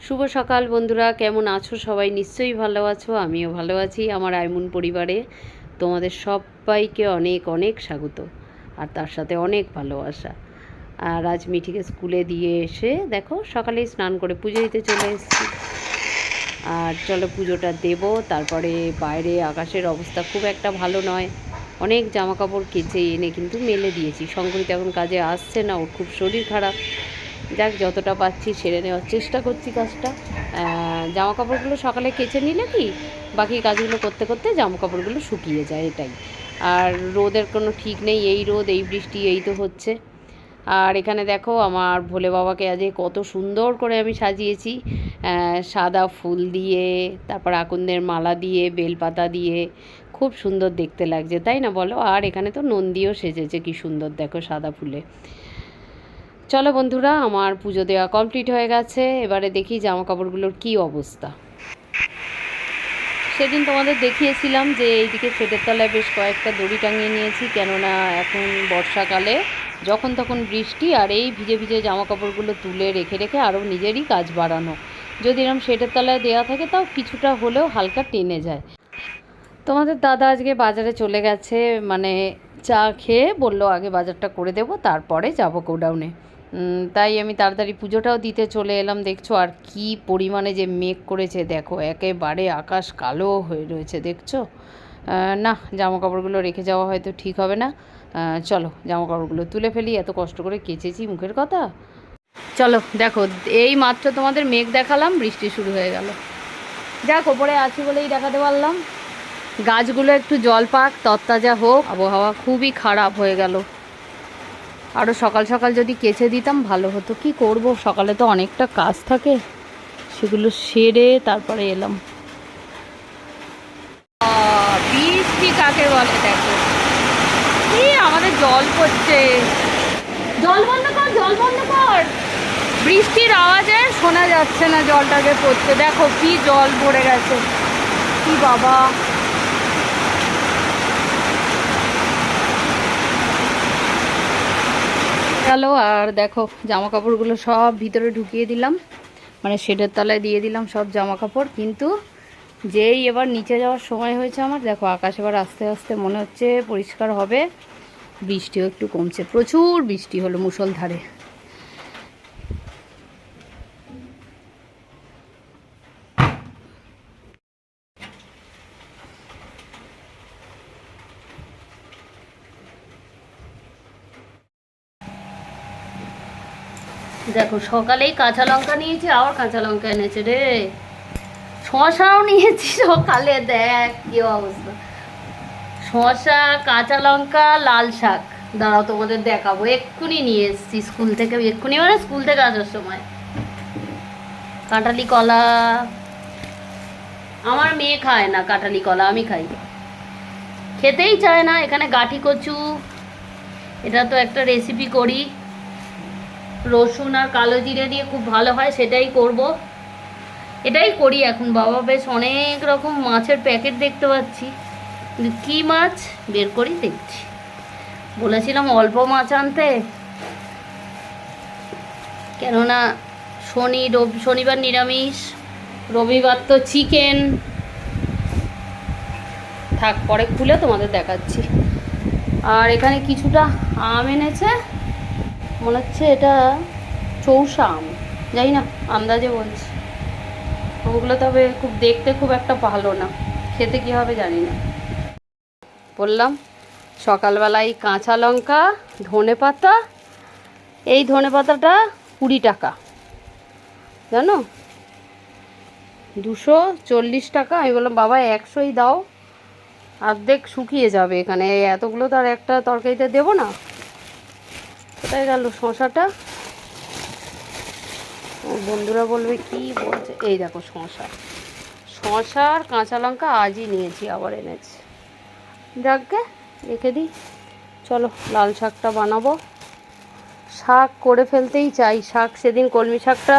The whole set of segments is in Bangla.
শুভ সকাল বন্ধুরা, কেমন আছো সবাই? নিশ্চয়ই ভালো আছো, আমিও ভালো আছি, আমার আইমুন পরিবারে তোমাদের সবাইকে অনেক অনেক স্বাগত, আর তার সাথে অনেক ভালোবাসা। আর আজ মিঠিকে স্কুলে দিয়ে এসে দেখো, সকালেই স্নান করে পুজো দিতে চলে এসেছি। আর চলো পুজোটা দেব, তারপরে বাইরে আকাশের অবস্থা খুব একটা ভালো নয়। অনেক জামা কাপড় কেচে এনে কিন্তু মেলে দিয়েছি। শঙ্করিত এখন কাজে আসছে না, ওর খুব শরীর খারাপ। যাক, যতটা পাচ্ছি সেরে নেওয়ার চেষ্টা করছি কাজটা। জামা কাপড়গুলো সকালে কেচে নিলে কি, বাকি কাজগুলো করতে করতে জামা কাপড়গুলো শুকিয়ে যায়, এটাই। আর রোদের কোনো ঠিক নেই, এই রোদ, এই বৃষ্টি, এই তো হচ্ছে। আর এখানে দেখো, আমার ভোলে বাবাকে আজ কত সুন্দর করে আমি সাজিয়েছি। সাদা ফুল দিয়ে, তারপর আকন্দের মালা দিয়ে, বেলপাতা দিয়ে। খুব সুন্দর দেখতে লাগছে, তাই না বলো? আর এখানে তো নন্দীও সেজেছে, কি সুন্দর দেখো সাদা ফুলে। চলো বন্ধুরা, আমার পুজো দেওয়া কমপ্লিট হয়ে গেছে। এবারে দেখি জামা কাপড়গুলোর কী অবস্থা। সেদিন তোমাদের দেখিয়েছিলাম যে এইদিকে শেডের তলায় বেশ কয়েকটা দড়ি টাঙিয়ে নিয়েছি, কেননা এখন বর্ষাকালে যখন তখন বৃষ্টি আর এই ভিজে ভিজে জামা কাপড়গুলো তুলে রেখে রেখে আরও নিজেরই কাজ বাড়ানো। যদি এরকম শেডের তলায় দেওয়া থাকে, তাও কিছুটা হলেও হালকা টেনে যায়। তোমাদের দাদা আজকে বাজারে চলে গেছে মানে চা খেয়ে বলল, আগে বাজারটা করে দেবো, তারপরে যাব গোডাউনে। তাই আমি তাড়াতাড়ি পুজোটাও দিতে চলে এলাম। দেখছ আর কি পরিমাণে যে মেঘ করেছে। দেখো, একেবারে আকাশ কালো হয়ে রয়েছে, দেখছ? না জামা কাপড়গুলো রেখে যাওয়া হয়তো ঠিক হবে না। চলো জামা কাপড়গুলো তুলে ফেলি। এত কষ্ট করে কেচেছি মুখের কথা। চলো, দেখো, এই মাত্র তোমাদের মেঘ দেখালাম, বৃষ্টি শুরু হয়ে গেল। যাক, ওপরে আছি বলেই দেখাতে পারলাম। গাছগুলো একটু জল পাক, তত্তাজা হোক, আবহাওয়া খুবই খারাপ হয়ে গেল। আরও সকাল সকাল যদি কেচে দিতাম, ভালো হতো। কি করব? সকালে তো অনেকটা কাজ থাকে। সেগুলো সেরে তারপরে এলাম। বৃষ্টি কাকে বলে দেখো? কি আমাদের জল পড়ছে? জল বন্ধ কর, জল বন্ধ কর। বৃষ্টির আওয়াজে শোনা যাচ্ছে না জলটাকে পড়ছে দেখো কি জল পড়ে গেছে। কি বাবা। গেল আর দেখো জামা কাপড়গুলো সব ভিতরে ঢুকিয়ে দিলাম। মানে শেডের তলায় দিয়ে দিলাম সব জামা কাপড় কিন্তু যেই এবার নিচে যাওয়ার সময় হয়েছে আমার, দেখো আকাশ এবার আস্তে আস্তে মনে হচ্ছে পরিষ্কার হবে। বৃষ্টিও একটু কমছে, প্রচুর বৃষ্টি হলো মুষলধারে। দেখো, সকালেই কাঁচা লঙ্কা নিয়েছি, আবার কাঁচা লঙ্কা এনেছে রে। শশাও নিয়েছি সকালে, দেখ কি অবস্থা। শশা কাঁচা লঙ্কা, লাল শাক। দাঁড়াও, তোমাদের দেখাবো। এক্ষুনি নিয়ে এসেছি স্কুল থেকে, এক্ষুনি মানে স্কুল থেকে আসার সময়। কাঁঠালি কলা। আমার মেয়ে খায় না কাঁঠালি কলা, আমি খাই। খেতেই চায় না, এখানে গাঠি কচু। এটা তো একটা রেসিপি করি। রসুন আর কালো জিরে দিয়ে খুব ভালো হয়, সেটাই করব। এটাই করি এখন, বাবা বেশ অনেক রকম মাছের প্যাকেট দেখতে পাচ্ছি। কী মাছ? বের করি, দেখছি। বলেছিলাম অল্প মাছ আনতে। কেননা শনি রবি, শনিবার নিরামিষ, রবিবার তো চিকেন। থাক, পরে খুলে তোমাদের দেখাচ্ছি। আর এখানে কিছুটা আম এনেছে। মনে হচ্ছে এটা চৌষা আম। জানি না, আন্দাজে বলছি। ওগুলো তবে খুব দেখতে খুব একটা ভালো না। খেতে কী হবে জানি না। বললাম, সকালবেলায় কাঁচা লঙ্কা, ধনে পাতা, এই ধনে পাতাটা কুড়ি টাকা। জানো? দুশো চল্লিশ টাকা। আমি বললাম, বাবা, একশোই দাও। অর্ধেক শুকিয়ে যাবে এখানে। এতগুলো তো আর একটা তরকারিতে দেবো না। কোথায় গেল শশাটা? বন্ধুরা বলবে, কি বলছে? এই দেখো শশা। শশা আর কাঁচা লঙ্কা আজই নিয়েছি, আবার এনেছি। যাকগে, রেখে দিই। চলো, লাল শাকটা বানাবো। শাক করে ফেলতেই চাই। শাক সেদিন কলমি শাকটা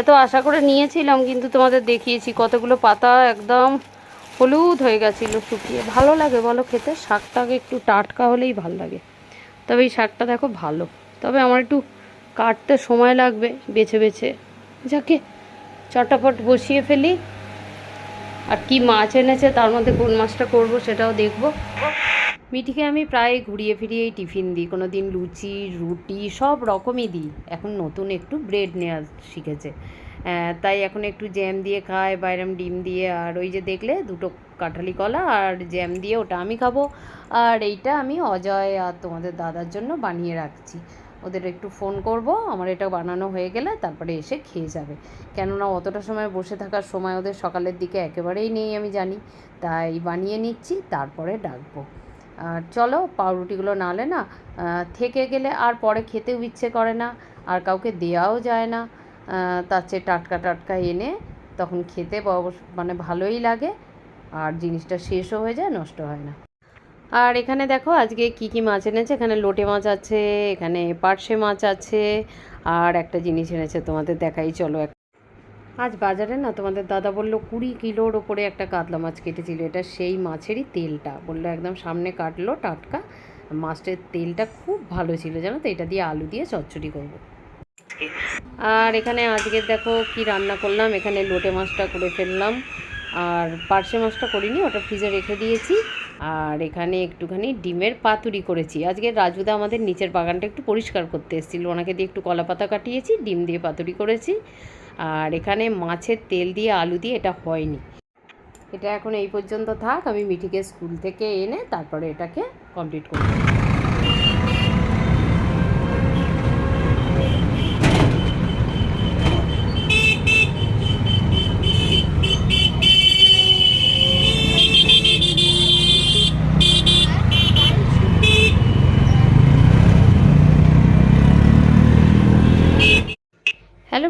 এত আশা করে নিয়েছিলাম, কিন্তু তোমাদের দেখিয়েছি। কতগুলো পাতা একদম হলুদ হয়ে গেছিল শুকিয়ে। ভালো লাগে বলো খেতে? শাকটাকে একটু টাটকা হলেই ভালো লাগে। তবে এই শাকটা দেখো ভালো। তবে আমার একটু কাটতে সময় লাগবে, বেছে বেছে। যাকে চটাপট বসিয়ে ফেলি। আর কি মাছ এনেছে তার মধ্যে কোন মাছটা করব সেটাও দেখব। মিঠিকে আমি প্রায় ঘুরিয়ে ফিরিয়েই টিফিন দিই। কোনো দিন লুচি, রুটি, সব রকমই দিই। এখন নতুন একটু ব্রেড নেওয়া শিখেছে। তাই এখন একটু জ্যাম দিয়ে খায় বা এরম ডিম দিয়ে, আর ওই যে দেখলে দুটো কাঁঠালি কলা আর জ্যাম দিয়ে ওটা আমি খাব। আর এইটা আমি অজয় আর তোমাদের দাদার জন্য বানিয়ে রাখছি। ওদের একটু ফোন করব, আমার এটা বানানো হয়ে গেলে তারপরে এসে খেয়ে যাবে। কেননা অতটা সময় বসে থাকার সময় ওদের সকালের দিকে একেবারেই নেই আমি জানি। তাই বানিয়ে নিচ্ছি, তারপরে ডাকবো। আর চলো পাউরুটিগুলো নালে না থেকে গেলে আর পরে খেতেও ইচ্ছে করে না, আর কাউকে দেওয়াও যায় না। তার চেয়ে টাটকা টাটকা এনে তখন খেতে মানে ভালোই লাগে। আর জিনিসটা শেষও হয়ে যায়, নষ্ট হয় না। আর এখানে দেখো, আজকে কি কি মাছ এনেছে? এখানে লোটে মাছ আছে, এখানে পার্শে মাছ আছে, আর একটা জিনিস এনেছে তোমাদের দেখাই, চলো আজ বাজারে না তোমাদের দাদা বলল কুড়ি কিলোর ওপরে একটা কাতলা মাছ কেটেছিল। এটা সেই মাছেরই তেলটা। বলল একদম সামনে কাটলো টাটকা। মাছটার তেলটা খুব ভালো ছিল, জানো তো? এটা দিয়ে আলু দিয়ে চচ্চড়ি করব। আর এখানে আজকে দেখো কি রান্না করলাম, এখানে লোটে মাছটা করে ফেললাম। আর পার্শে মাছটা করিনি, ওটা ফ্রিজে রেখে দিয়েছি। আর এখানে একটুখানি ডিমের পাতুরি করেছি। আজকে রাজুদা আমাদের নিচের বাগানটা একটু পরিষ্কার করতে এসেছিল। ওনাকে দিয়ে একটু কলা পাতা কাটিয়েছি, ডিম দিয়ে পাতুরি করেছি। আর এখানে মাছের তেল দিয়ে আলু দিয়ে এটা হয়নি। এটা এখন এই পর্যন্ত থাক, আমি মিঠিকে স্কুল থেকে এনে তারপরে এটাকে কমপ্লিট করব হ্যালো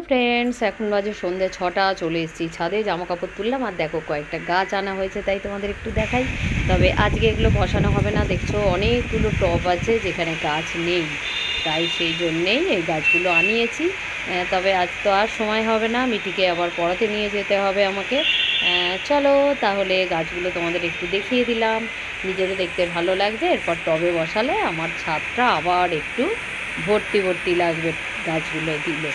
ফ্রেন্ডস এখন বাজে সন্ধ্যে ছটা, চলে এসেছি ছাদে জামা কাপড় তুললাম, আর দেখো কয়েকটা গাছ আনা হয়েছে, তাই তোমাদের একটু দেখাই। তবে আজকে এগুলো বসানো হবে না, দেখছ অনেকগুলো টব আছে যেখানে গাছ নেই, তাই সেই জন্যেই এই গাছগুলো আনিয়েছি। তবে আজ তো আর সময় হবে না, মিটিকে আবার পড়াতে নিয়ে যেতে হবে আমাকে। চলো তাহলে গাছগুলো তোমাদের একটু দেখিয়ে দিলাম। নিজেরও দেখতে ভালো লাগছে, এরপর টবে বসালে আমার ছাদটা আবার একটু ভর্তি ভর্তি লাগবে গাছগুলো দিলে।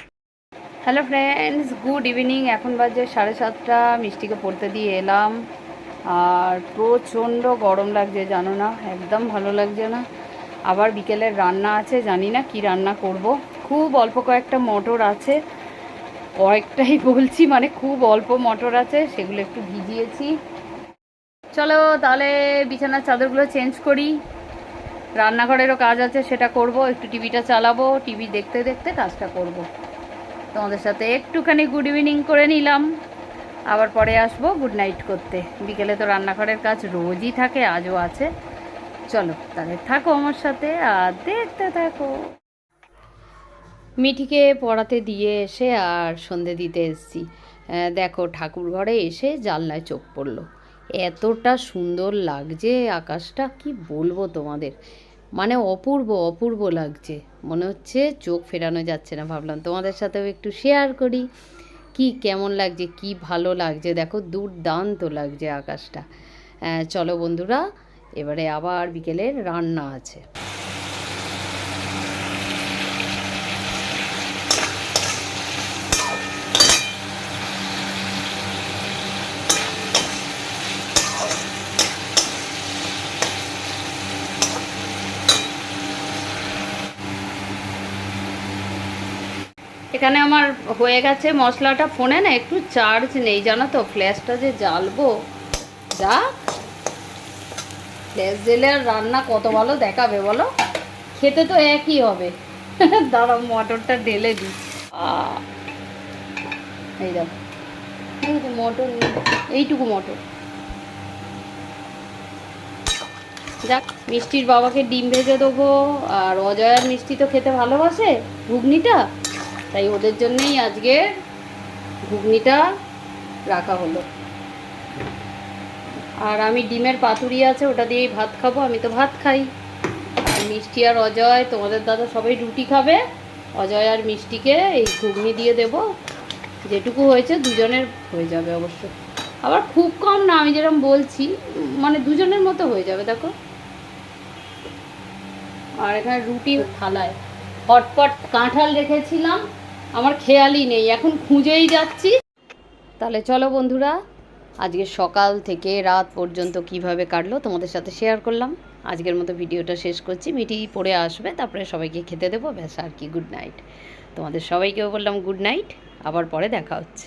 হ্যালো ফ্রেন্ডস গুড ইভিনিং এখন বাজে সাড়ে সাতটা। মিষ্টিকে পড়তে দিয়ে এলাম। আর প্রচণ্ড গরম লাগছে, জানো না? একদম ভালো লাগছে না। আবার বিকেলের রান্না আছে, জানি না কি রান্না করব। খুব অল্প কয়েকটা মটর আছে। কয়েকটাই বলছি মানে খুব অল্প মটর আছে। সেগুলো একটু ভিজিয়েছি। চলো তাহলে বিছানার চাদরগুলো চেঞ্জ করি। রান্নাঘরেরও কাজ আছে, সেটা করব। একটু টিভিটা চালাবো। টিভি দেখতে দেখতে কাজটা করব। তোমাদের সাথে একটুখানি গুড ইভিনিং করে নিলাম। আবার পরে আসব গুড নাইট করতে। বিকেলে তো রান্নাঘরের কাজ রোজই থাকে, আজও আছে। চলো, তাহলে থাকো আমার সাথে আর দেখতে থাকো। মিঠিকে পড়াতে দিয়ে এসে আর সন্ধে দিতে এসেছি। দেখো, ঠাকুর ঘরে এসে জানলায় চোখ পড়ল। এতটা সুন্দর লাগছে আকাশটা, কি বলব তোমাদের? মানে অপূর্ব অপূর্ব লাগছে। মনে হচ্ছে চোখ ফেরানো যাচ্ছে না, ভাবলাম। তোমাদের সাথেও একটু শেয়ার করি। কি কেমন লাগছে, কি ভালো লাগছে? দেখো, দুর্দান্ত লাগছে আকাশটা। চলো বন্ধুরা, এবারে আবার বিকেলের রান্না আছে। এখানে আমার হয়ে গেছে মশলাটা ফোনে না একটু চার্জ নেই, জানো তো ফ্ল্যাশটা যে জ্বালবো। যা ফ্ল্যাশ জেলে আর রান্না কত ভালো দেখাবে বলো? খেতে তো একই হবে। দাঁড়াও, মটরটা ঢেলে দিই। এই এই মটর এইটুকু মটর। যাক, মিষ্টির বাবাকে ডিম ভেজে দেবো, আর অজয় আর মিষ্টি তো খেতে ভালোবাসে, ঘুগনিটা? তাই ওদের জন্যেই আজকে ঘুগনিটা রাখা হলো। আর আমি ডিমের পাতুরি আছে, ওটা দিয়েই ভাত খাব, আমি তো ভাত খাই। আর মিষ্টি আর অজয়, তোমাদের দাদা সবাই রুটি খাবে। অজয় আর মিষ্টিকে এই ঘুগনি দিয়ে দেব। যেটুকু হয়েছে দুজনের হয়ে যাবে অবশ্য। আবার খুব কম না, আমি যেরকম বলছি মানে দুজনের মতো হয়ে যাবে, দেখো। আর এখানে রুটি থালায়। হটপট কাঁঠাল রেখেছিলাম, আমার খেয়ালই নেই, এখন খুঁজেই যাচ্ছি। তাহলে চলো বন্ধুরা, আজকে সকাল থেকে রাত পর্যন্ত কীভাবে কাটলো তোমাদের সাথে শেয়ার করলাম। আজকের মতো ভিডিওটা শেষ করছি, মিটি পড়ে আসবে, তারপরে সবাইকে খেতে দেবো, ব্যাস আর কি গুড নাইট তোমাদের সবাইকেও বললাম গুড নাইট আবার পরে দেখা হচ্ছে।